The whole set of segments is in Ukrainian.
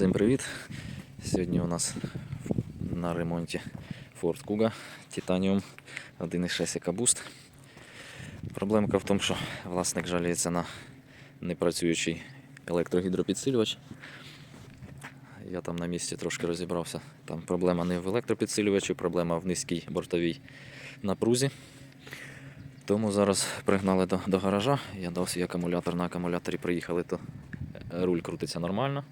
Всім привіт! Сьогодні у нас на ремонті Ford Kuga Titanium 1.6 EcoBoost. Проблемка в тому, що власник жаліється на непрацюючий електрогідропідсилювач. Я там на місці трошки розібрався. Там проблема не в електропідсилювачі, проблема в низькій бортовій напрузі. Тому зараз пригнали до, до гаража. Я дав акумулятор на акумуляторі, приїхали, то руль крутиться нормально.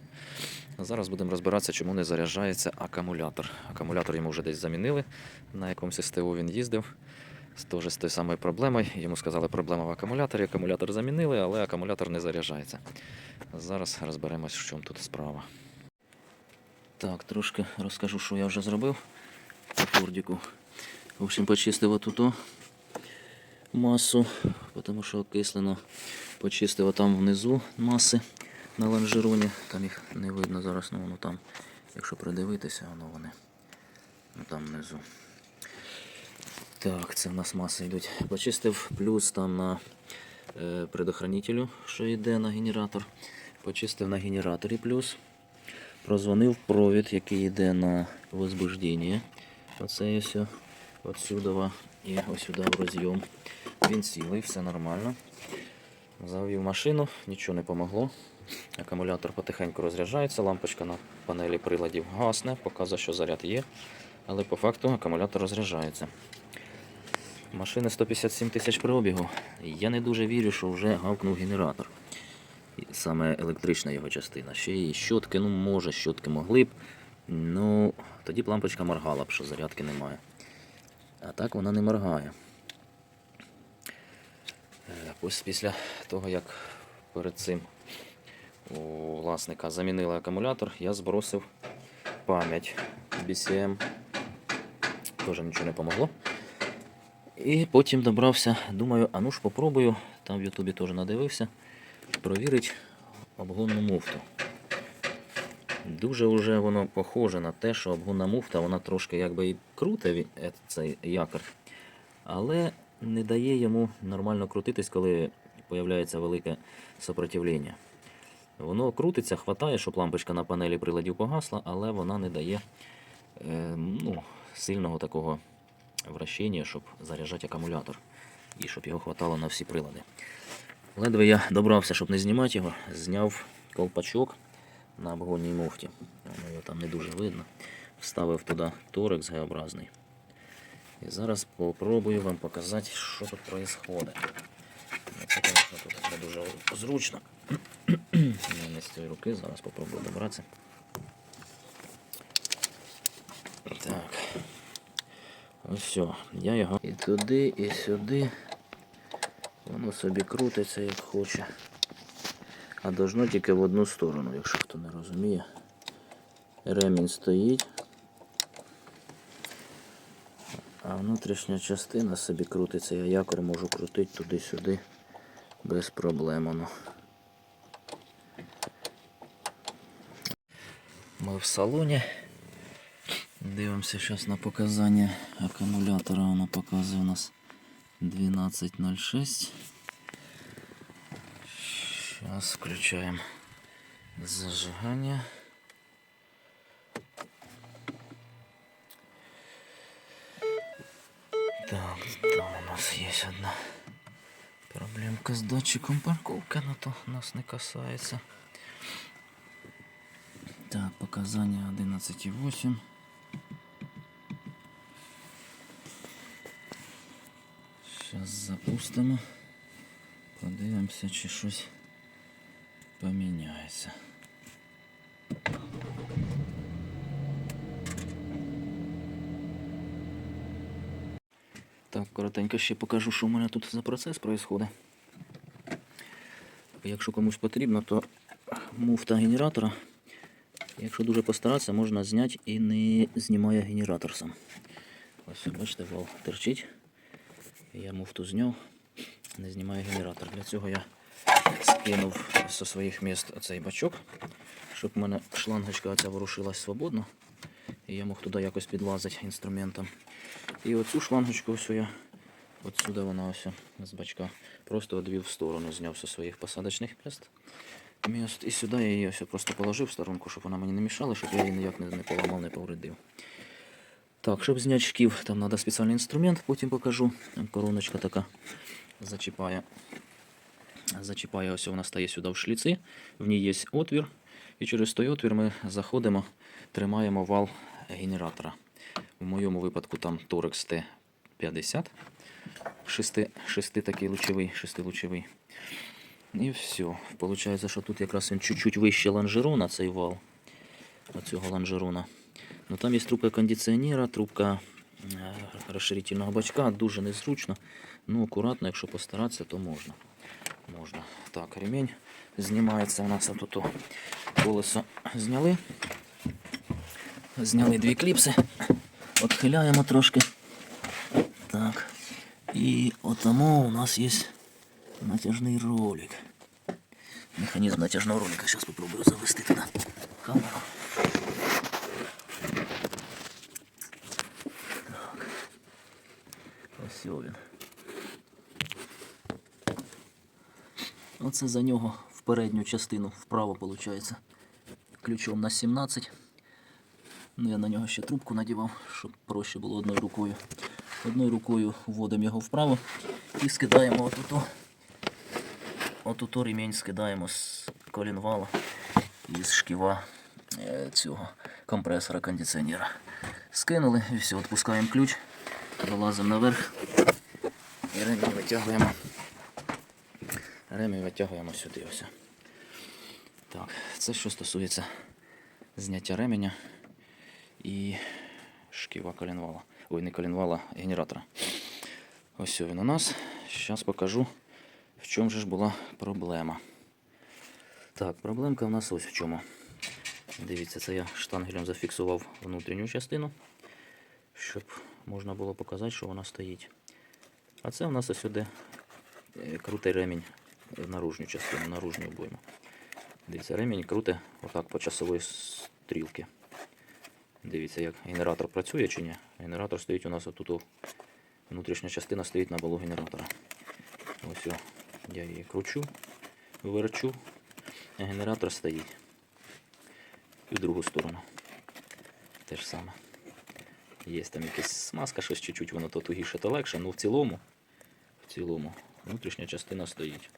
Зараз будемо розбиратися, чому не заряджається акумулятор. Акумулятор йому вже десь замінили, на якомусь СТО він їздив. Теж з тою самою проблемою. Йому сказали, проблема в акумуляторі. Акумулятор замінили, але акумулятор не заряджається. Зараз розберемось, в чому тут справа. Так, трошки розкажу, що я вже зробив по фордіку. В общем, почистив отут масу, тому що окислено. Почистив там внизу маси на лонжероні. Там їх не видно зараз, ну воно там, якщо придивитися, воно вони ну, там внизу. Так, це в нас маси йдуть. Почистив плюс там на е, предохранителю, що йде на генератор. Почистив на генераторі плюс. Прозвонив провід, який йде на возбуждення. Оце ось отсюда і ось сюди в розйом. Він цілий, все нормально. Завів машину, нічого не помогло. Акумулятор потихеньку розряджається, лампочка на панелі приладів гасне, показує, що заряд є. Але по факту акумулятор розряджається. Машини 157 тисяч пробігу. Я не дуже вірю, що вже гавкнув генератор. Саме електрична його частина. Ще і щотки, ну може, щотки могли б. Ну, тоді б лампочка моргала б, що зарядки немає. А так вона не моргає. Ось після того, як перед цим у власника замінили акумулятор, я збросив пам'ять BCM. Теж нічого не помогло. І потім добрався, думаю, а ну ж попробую, там в Ютубі теж надивився, провірити обгонну муфту. Дуже вже воно похоже на те, що обгонна муфта, вона трошки якби і круте ві- е, цей якор, але не дає йому нормально крутитись, коли появляється велике сопротивлення. Воно крутиться, хватає, щоб лампочка на панелі приладів погасла, але вона не дає е, ну, сильного такого вращення, щоб заряджати акумулятор і щоб його хватало на всі прилади. Ледве я добрався, щоб не знімати його, зняв колпачок на обгонній муфті. Воно його там не дуже видно. Вставив туди торекс Г-образний. І зараз попробую вам показати, що тут відбувається. Це, звісно, тут не дуже зручно. Я з цієї руки, зараз попробую добратися. Так. Ось все. Я його і туди, і сюди. Воно собі крутиться як хоче. А должно тільки в одну сторону, якщо хто не розуміє. Ремінь стоїть. А внутрішня частина собі крутиться. Я якор можу крутити туди-сюди без проблем. Ми в салоні. Дивимося зараз на показання акумулятора. Воно показує у нас 12.06. Сейчас включаем зажигание. Есть одна проблемка с датчиком парковки, но то нас не касается. Так, показания 11.8. Зараз запустимо. Подивимося, чи щось поміняється. Так, коротенько ще покажу, що у мене тут за процес відбувається. Якщо комусь потрібно, то муфта генератора. Якщо дуже постаратися, можна зняти і не знімає генератор сам. Ось, бачите, вал терчить. Я муфту зняв, не знімаю генератор. Для цього я скинув зі своїх міст оцей бачок, щоб в мене шлангочка оця ворушилась свободно. І я мог туди якось підлазити інструментом. І оцю шлангочку ось я, от сюди вона ось з бачка, просто одвів в сторону, зняв зі своїх посадочних міст. міст. І сюди я її ось просто положив в сторонку, щоб вона мені не мішала, щоб я її ніяк не, не поламав, не повредив. Так, щоб зняти шків, там треба спеціальний інструмент, потім покажу. Там короночка така зачіпає. Зачіпає, ось вона стає сюди в шліці, в ній є отвір. І через той отвір ми заходимо, тримаємо вал генератора. В моєму випадку там Torex T50. Шести, шести такий лучовий, шестилучовий. І все. Получається, що тут якраз він чуть-чуть вище лонжерона, цей вал. Оцього лонжерона. Ну там є трубка кондиціонера, трубка е, розширительного бачка, дуже незручно. Ну, акуратно, якщо постаратися, то можна. Можна. Так, ремінь знімається у нас отут. Колесо зняли. Зняли дві кліпси. Отхиляємо трошки. Так. І отому у нас є натяжний ролик. Механізм натяжного ролика. Зараз спробую завести туди камеру. Так. Ось він. Оце за нього в передню частину вправо виходить. Ключом на 17. Ну, я на нього ще трубку надівав, щоб проще було одною рукою. Одною рукою вводимо його вправо і скидаємо отуту. Отуту ремінь скидаємо з колінвала і з шківа е, цього компресора кондиціонера. Скинули і все, відпускаємо ключ, вилазимо наверх і ремінь витягуємо. Ремінь витягуємо сюди ось. Так, це що стосується зняття ременя і шківа коленвала. Ой, не коленвала, а генератора. Ось він у нас. Зараз покажу, в чому же ж була проблема. Так, проблемка в нас ось в чому. Дивіться, це я штангелем зафіксував внутрішню частину, щоб можна було показати, що вона стоїть. А це у нас ось сюди е, крутий ремінь в наружню частину, наружню обойму. Дивіться, ремінь круте отак по часовій стрілці. Дивіться, як генератор працює чи ні. Генератор стоїть у нас отут. Внутрішня частина стоїть на балу генератора. Ось о, я її кручу, верчу, а генератор стоїть. І в другу сторону. Те ж саме. Є там якась смазка, щось чуть-чуть, воно то тугіше, то легше, ну в цілому, в цілому, внутрішня частина стоїть.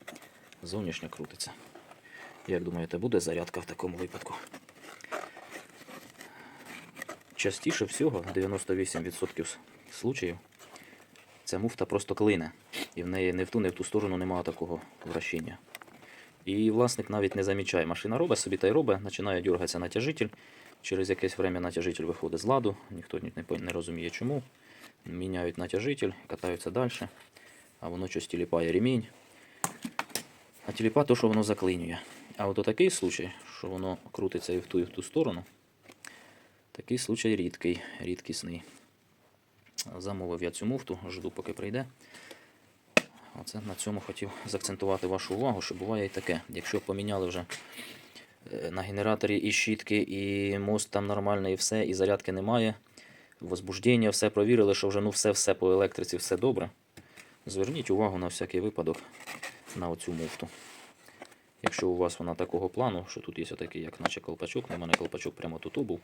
Зовнішня крутиться. Як думаєте, буде зарядка в такому випадку? Частіше всього, 98% случаїв, ця муфта просто клине. І в неї не в ту, не в ту сторону немає такого вращення. І власник навіть не замічає. Машина робить собі та й робить, починає дергатися натяжитель. Через якесь время натяжитель виходить з ладу, ніхто не розуміє чому. Міняють натяжитель, катаються далі, а воно щось тіліпає ремінь. А тіліпа то, що воно заклинює. А от такий случай, що воно крутиться і в ту, і в ту сторону, такий случай рідкий, рідкісний. Замовив я цю муфту, жду, поки прийде. Оце на цьому хотів заакцентувати вашу увагу, що буває і таке. Якщо поміняли вже е, на генераторі і щітки, і мост там нормальний, і все, і зарядки немає, возбуждення, все провірили, що вже ну все-все по електриці, все добре. Зверніть увагу на всякий випадок на оцю муфту. Якщо у вас вона такого плану, що тут є отакий, як наче колпачок, на мене колпачок прямо тут був.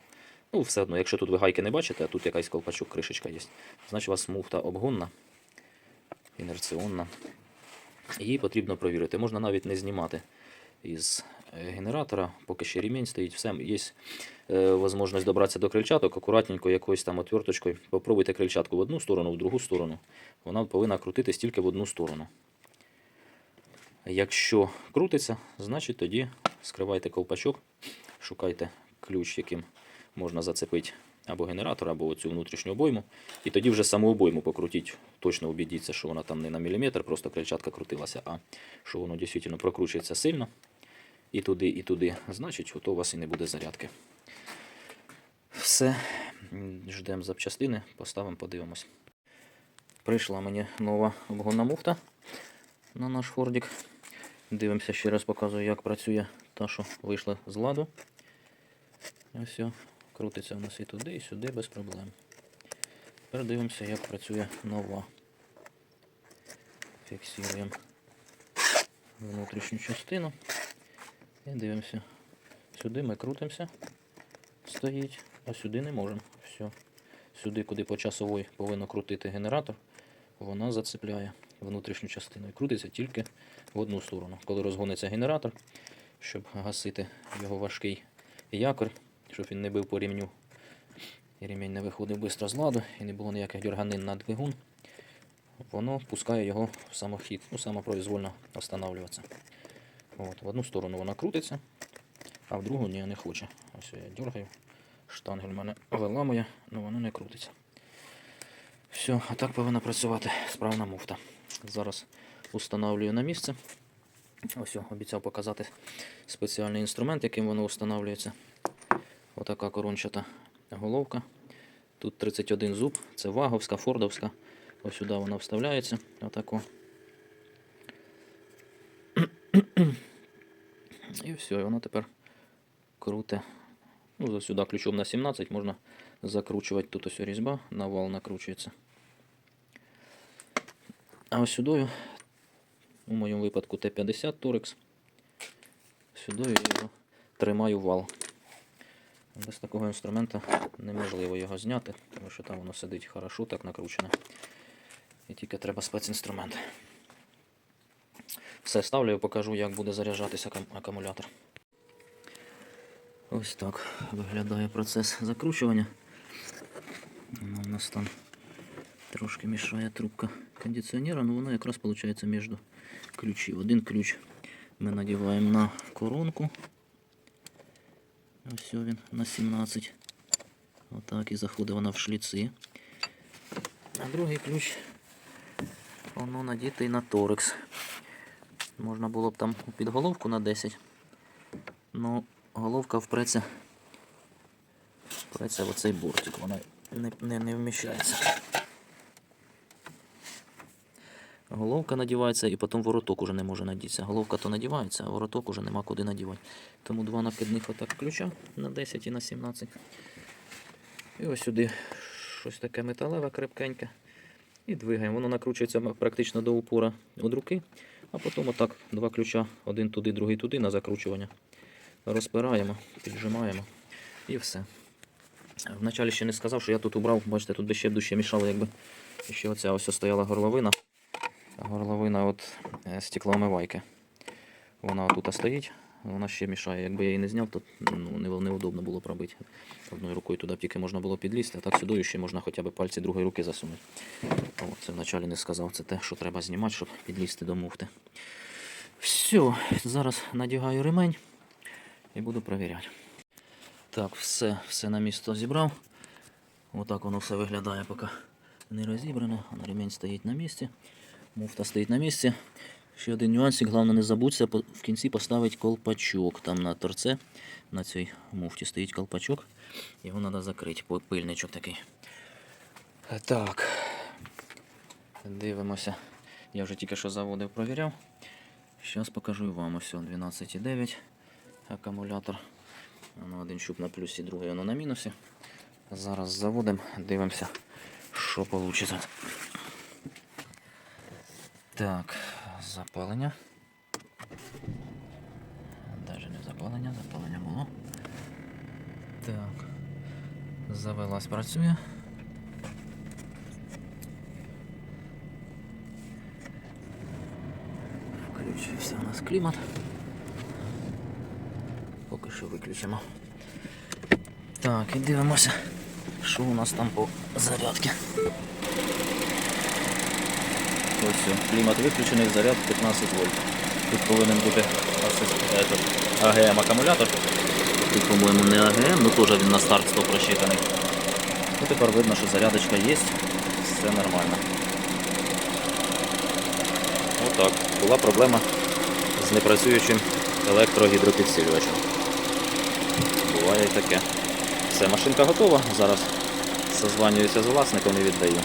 Ну, все одно, якщо тут ви гайки не бачите, а тут якась колпачок, кришечка є, значить у вас муфта обгонна, інерціонна. Її потрібно провірити. Можна навіть не знімати із е, генератора, поки ще ремінь стоїть, все. Є е, можливість добратися до крильчаток, акуратненько якоюсь там отверточкою. Попробуйте крильчатку в одну сторону, в другу сторону. Вона повинна крутитись тільки в одну сторону. Якщо крутиться, значить тоді скривайте ковпачок, шукайте ключ, яким можна зацепити або генератор, або цю внутрішню обойму. І тоді вже саму обойму покрутіть, точно убедіться, що вона там не на міліметр, просто крильчатка крутилася, а що воно дійсно прокручується сильно. І туди, і туди. Значить, ото у вас і не буде зарядки. Все. Ждемо запчастини, поставимо, подивимось. Прийшла мені нова обгонна муфта на наш фордик. Дивимося, ще раз показую, як працює та, що вийшла з ладу. Ось. Крутиться у нас і туди, і сюди без проблем. Тепер дивимося, як працює нова. Фіксуємо внутрішню частину. І дивимося. Сюди ми крутимося. Стоїть, а сюди не можемо. Все. Сюди, куди по часовій повинно крутити генератор, вона зацепляє внутрішню частину. І крутиться тільки в одну сторону. Коли розгониться генератор, щоб гасити його важкий якорь, щоб він не бив по рівню. І ремінь не виходив швидко з ладу і не було ніяких дерганин на двигун. Воно пускає його в самохід, ну, самопроизвольно встановлюватися. От, в одну сторону вона крутиться, а в другу ні, не хоче. Ось я дергаю. Штангель мене виламує, але воно не крутиться. Все, а так повинна працювати справна муфта. Зараз установлюю на місце. Ось, обіцяв показати спеціальний інструмент, яким воно встановлюється. Отака корончата головка. Тут 31 зуб, це ваговська, фордовська. Ось сюди вона вставляється. Отако. І все, і воно тепер круте. Ну, сюди ключом на 17 можна закручувати. Тут ось різьба, на вал накручується. А ось сюди, у моєму випадку Т-50 Торекс. Сюди я його тримаю вал. Без такого інструмента неможливо його зняти, тому що там воно сидить хорошо, так накручено. І тільки треба спецінструмент. Все, ставлю і покажу, як буде заряджатися акумулятор. Ось так виглядає процес закручування. Ну, У нас там трошки мішає трубка кондиціонера, але воно якраз виходить між ключів. Один ключ ми надіваємо на коронку. Ось він на 17. Отак і заходить вона в шліци. А другий ключ воно надітий на торекс. Можна було б там під головку на 10. Ну, головка впреться, впреться в оцей бортик, вона не, не, не вміщається. Головка надівається і потім вороток уже не може надітися. Головка то надівається, а вороток уже нема куди надівати. Тому два накидних отак ключа на 10 і на 17. І ось сюди щось таке металеве, крепкеньке. І двигаємо. Воно накручується практично до упора від руки, а потім отак два ключа, один туди, другий туди на закручування. Розпираємо, піджимаємо і все. Вначалі ще не сказав, що я тут убрав, бачите, тут би ще дужче мішало, якби ще оця ось стояла горловина. Горловина от е, стеклоомивайки. Вона тут стоїть, вона ще мішає. Якби я її не зняв, то ну, неудобно було б робити. Одною рукою туди тільки можна було підлізти, а так сюди ще можна хоча б пальці другої руки засунути. О, це вначалі не сказав, це те, що треба знімати, щоб підлізти до муфти. Все, зараз надягаю ремень і буду перевіряти. Так, все, все на місто зібрав. Отак воно все виглядає, поки не розібрано. Ремень стоїть на місці. Муфта стоїть на місці. Ще один нюансик, головне не забудься в кінці поставити колпачок. Там на торце, на цій муфті стоїть колпачок. Його треба закрити, пильничок такий. Так. Дивимося. Я вже тільки що заводив, провіряв. Зараз покажу вам. Ось 12,9 акумулятор. Воно один щуп на плюсі, другий воно на мінусі. Зараз заводимо, дивимося, що вийде. Так, запалення. Навіть не запалення, запалення було. Так. Завелась, працює. Включився у нас клімат. Поки що виключимо. Так, і дивимося, що у нас там по зарядці. Ось клімат виключений, заряд 15 вольт. Тут повинен бути АГМ акумулятор. Тут, по-моєму, не АГМ, ну теж він на старт 100 просчитаний. Ну тепер видно, що зарядочка є, все нормально. Отак. Була проблема з непрацюючим електрогідропідсилювачем. Буває і таке. Все, машинка готова. Зараз созванююся з власником і віддаю.